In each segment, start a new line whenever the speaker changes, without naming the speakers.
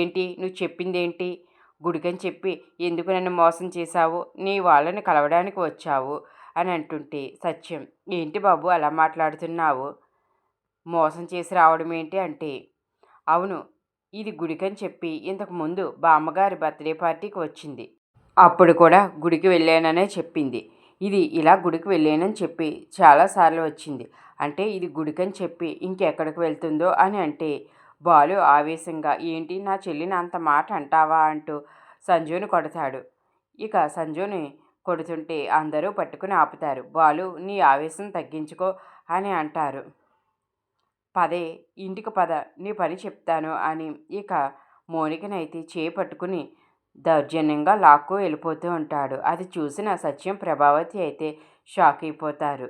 ఏంటి? నువ్వు చెప్పిందేంటి? గుడికని చెప్పి ఎందుకు నన్ను మోసం చేశావు? నీ వాళ్ళని కలవడానికి వచ్చావు అని అంటుంటే సత్యం. ఏంటి బాబు అలా మాట్లాడుతున్నావు? మోసం చేసి రావడం ఏంటి అంటే అవును ఇది గుడికని చెప్పి ఇంతకు ముందు బామ్మగారి బర్త్డే పార్టీకి వచ్చింది. అప్పుడు కూడా గుడికి వెళ్ళాననే చెప్పింది. ఇది ఇలా గుడికి వెళ్ళానని చెప్పి చాలాసార్లు వచ్చింది. అంటే ఇది గుడికని చెప్పి ఇంకెక్కడికి వెళ్తుందో అని అంటే బాలు ఆవేశంగా ఏంటి నా చెల్లిని అంత మాట అంటావా? అంటూ సంజుని కొడతాడు. ఇక సంజుని కొడుతుంటే అందరూ పట్టుకుని ఆపుతారు. బాలు నీ ఆవేశం తగ్గించుకో అని అంటారు. పదే ఇంటికి పద నీ పని చెప్తాను అని ఇక మోనికనైతే చేయి పట్టుకుని దౌర్జన్యంగా లాక్కు వెళ్ళిపోతూ ఉంటాడు. అది చూసిన సత్యం ప్రభావతి అయితే షాక్ అయిపోతారు.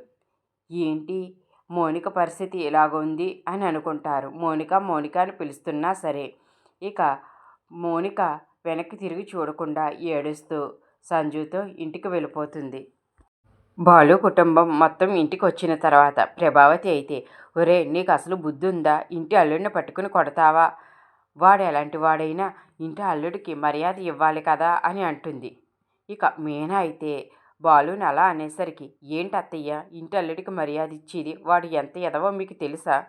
ఏంటి? మోనిక పరిస్థితి ఎలాగుంది అని అనుకుంటారు. మోనిక మోనిక అని పిలుస్తున్నా సరే ఇక మోనిక వెనక్కి తిరిగి చూడకుండా ఏడుస్తూ సంజుతో ఇంటికి వెళ్ళిపోతుంది. బాలు కుటుంబం మొత్తం ఇంటికి వచ్చిన తర్వాత ప్రభావతి అయితే ఒరే నీకు అసలు బుద్ధి ఉందా? ఇంటి అల్లుడిని పట్టుకుని కొడతావా? వాడు ఎలాంటి వాడైనా ఇంటి అల్లుడికి మర్యాద ఇవ్వాలి కదా అని అంటుంది. ఇక మీనా అయితే బాలుని అలా అనేసరికి ఏంటి అత్తయ్య ఇంటి అల్లుడికి మర్యాద ఇచ్చేది? వాడు ఎంత ఎదవో మీకు తెలుసా?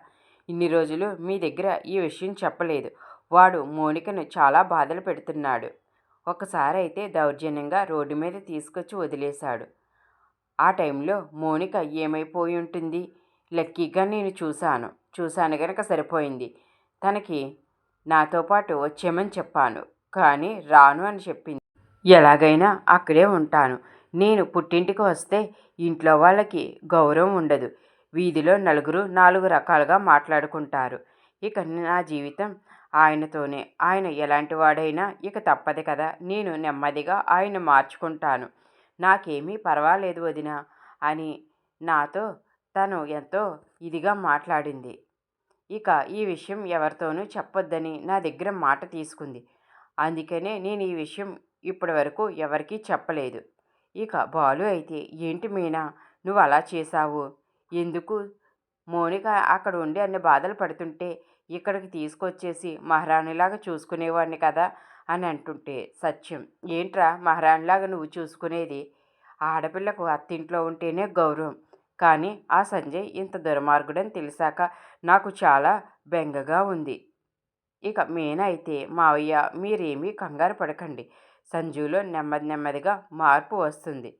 ఇన్ని రోజులు మీ దగ్గర ఈ విషయం చెప్పలేదు. వాడు మోనికను చాలా బాధలు పెడుతున్నాడు. ఒకసారి అయితే దౌర్జన్యంగా రోడ్డు మీద తీసుకొచ్చి వదిలేశాడు. ఆ టైంలో మోనిక ఏమైపోయి ఉంటుంది? లక్కీగా నేను చూశాను. చూశాను కనుక సరిపోయింది. తనకి నాతో పాటు వచ్చేమని చెప్పాను. కానీ రాను అని చెప్పింది. ఎలాగైనా అక్కడే ఉంటాను. నేను పుట్టింటికి వస్తే ఇంట్లో వాళ్ళకి గౌరవం ఉండదు. వీధిలో నలుగురు నాలుగు రకాలుగా మాట్లాడుకుంటారు. ఇక నా జీవితం ఆయనతోనే. ఆయన ఎలాంటి వాడైనా ఇక తప్పదు కదా. నేను నెమ్మదిగా ఆయన మార్చుకుంటాను. నాకేమీ పర్వాలేదు వదిన అని నాతో తను ఎంతో ఇదిగా మాట్లాడింది. ఇక ఈ విషయం ఎవరితోనూ చెప్పొద్దని నా దగ్గర మాట తీసుకుంది. అందుకనే నేను ఈ విషయం ఇప్పటి వరకు ఎవరికీ చెప్పలేదు. ఇక బాలు అయితే ఏంటి మీనా? నువ్వు అలా చేశావు? ఎందుకు? మోనిక అక్కడ ఉండి అన్ని బాధలు పడుతుంటే ఇక్కడికి తీసుకొచ్చేసి మహారాణిలాగా చూసుకునేవాడిని కదా? అని అంటుంటే సత్యం. ఏంట్రా మహారాణిలాగా నువ్వు చూసుకునేది? ఆడపిల్లకు అత్తింట్లో ఉంటేనే గౌరవం. కానీ ఆ సంజయ్ ఇంత దుర్మార్గుడని తెలిసాక నాకు చాలా బెంగగా ఉంది. ఇక మేనైతే అయితే మావయ్య మీరేమీ కంగారు పడకండి. సంజులో నెమ్మది నెమ్మదిగా మార్పు వస్తుంది.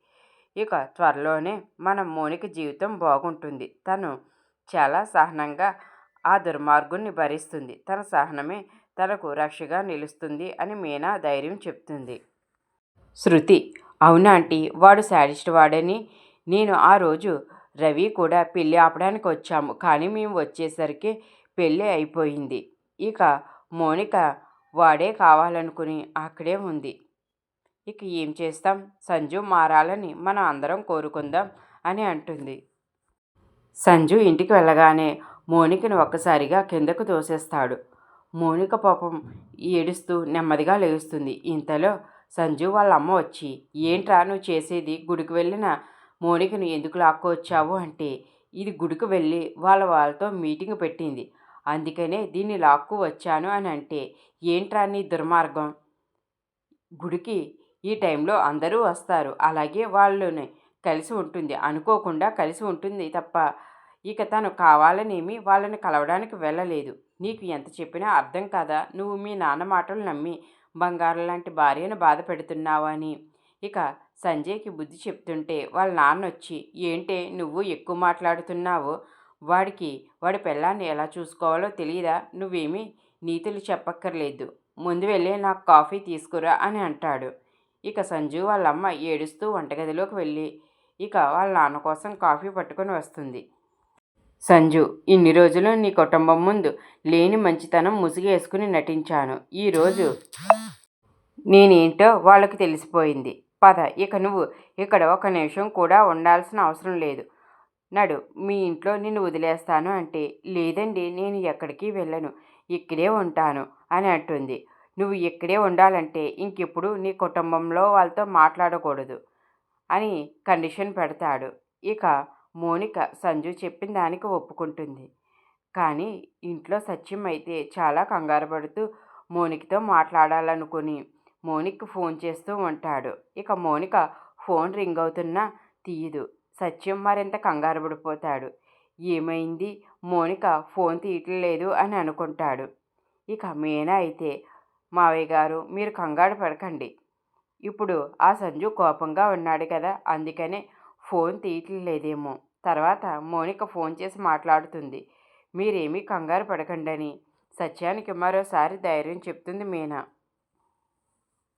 ఇక త్వరలోనే మన మోనికి జీవితం బాగుంటుంది. తను చాలా సహనంగా ఆ దుర్మార్గుణ్ణి భరిస్తుంది. తన సహనమే తనకు రక్షగా నిలుస్తుంది అని మీనా ధైర్యం చెప్తుంది. శృతి అవునా వాడు శాడిస్ట్ వాడని. నేను ఆ రోజు రవి కూడా పెళ్ళి ఆపడానికి వచ్చాము. కానీ మేము వచ్చేసరికి పెళ్ళి అయిపోయింది. ఇక మోనిక వాడే కావాలనుకుని అక్కడే ఉంది. ఇక ఏం చేస్తాం? సంజు మారాలని మనం అందరం కోరుకుందాం అని అంటుంది. సంజు ఇంటికి వెళ్ళగానే మోనికను ఒక్కసారిగా కిందకు తోసేస్తాడు. మోనిక పాపం ఏడుస్తూ నెమ్మదిగా లేస్తుంది. ఇంతలో సంజు వాళ్ళ అమ్మ వచ్చి ఏంట్రా నువ్వు చేసేది? గుడికి వెళ్ళిన మోనికను ఎందుకు లాక్కొచ్చావు? అంటే ఇది గుడికి వెళ్ళి వాళ్ళ వాళ్ళతో మీటింగ్ పెట్టింది. అందుకనే దీన్ని లాక్కు వచ్చాను అని అంటే ఏంట్రా నీ దుర్మార్గం? గుడికి ఈ టైంలో అందరూ వస్తారు. అలాగే వాళ్ళని కలిసి ఉంటుంది. అనుకోకుండా కలిసి ఉంటుంది తప్ప ఇక తను కావాలనేమి వాళ్ళని కలవడానికి వెళ్ళలేదు. నీకు ఎంత చెప్పినా అర్థం కాదా? నువ్వు మీ నాన్న మాటలు నమ్మి బంగారం లాంటి భార్యను బాధ పెడుతున్నావు అని. ఇక సంజయ్కి బుద్ధి చెప్తుంటే వాళ్ళ నాన్న వచ్చి ఏంటే నువ్వు ఎక్కువ మాట్లాడుతున్నావు? వాడికి వాడి పిల్లాన్ని ఎలా చూసుకోవాలో తెలియదా నువ్వేమీ నీతులు చెప్పక్కర్లేదు. ముందు వెళ్ళి నాకు కాఫీ తీసుకురా అని అంటాడు. ఇక సంజు వాళ్ళ అమ్మ ఏడుస్తూ వంటగదిలోకి వెళ్ళి ఇక వాళ్ళ నాన్న కోసం కాఫీ పట్టుకొని వస్తుంది. సంజు ఇన్ని రోజులు నీ కుటుంబం ముందు లేని మంచితనం ముసిగేసుకుని నటించాను. ఈరోజు నేనేంటో వాళ్ళకి తెలిసిపోయింది. పద ఇక నువ్వు ఇక్కడ ఒక నిమిషం కూడా ఉండాల్సిన అవసరం లేదు. నడు మీ ఇంట్లో నిన్ను వదిలేస్తాను అంటే లేదండి నేను ఎక్కడికి వెళ్ళను ఇక్కడే ఉంటాను అని అంటుంది. నువ్వు ఇక్కడే ఉండాలంటే ఇంకెప్పుడు నీ కుటుంబంలో వాళ్ళతో మాట్లాడకూడదు అని కండిషన్ పెడతాడు. ఇక మోనిక సంజు చెప్పిన దానికి ఒప్పుకుంటుంది. కానీ ఇంట్లో సత్యం అయితే చాలా కంగారు పడుతూ మోనికతో మాట్లాడాలనుకుని మోనిక్కి ఫోన్ చేస్తూ ఉంటాడు. ఇక మోనిక ఫోన్ రింగ్ అవుతున్నా తీయదు సత్యం మరింత కంగారు పడిపోతాడు. ఏమైంది? మోనిక ఫోన్ తీయట్లేదు అని అనుకుంటాడు. ఇక మీనా అయితే మావయ్య గారు మీరు కంగారు పడకండి. ఇప్పుడు ఆ సంజు కోపంగా ఉన్నాడు కదా అందుకనే ఫోన్ తీయట్లేదేమో. తర్వాత మోనిక ఫోన్ చేసి మాట్లాడుతుంది. మీరేమీ కంగారు పడకండి అని సత్యానికి మరోసారి ధైర్యం చెప్తుంది మీనా.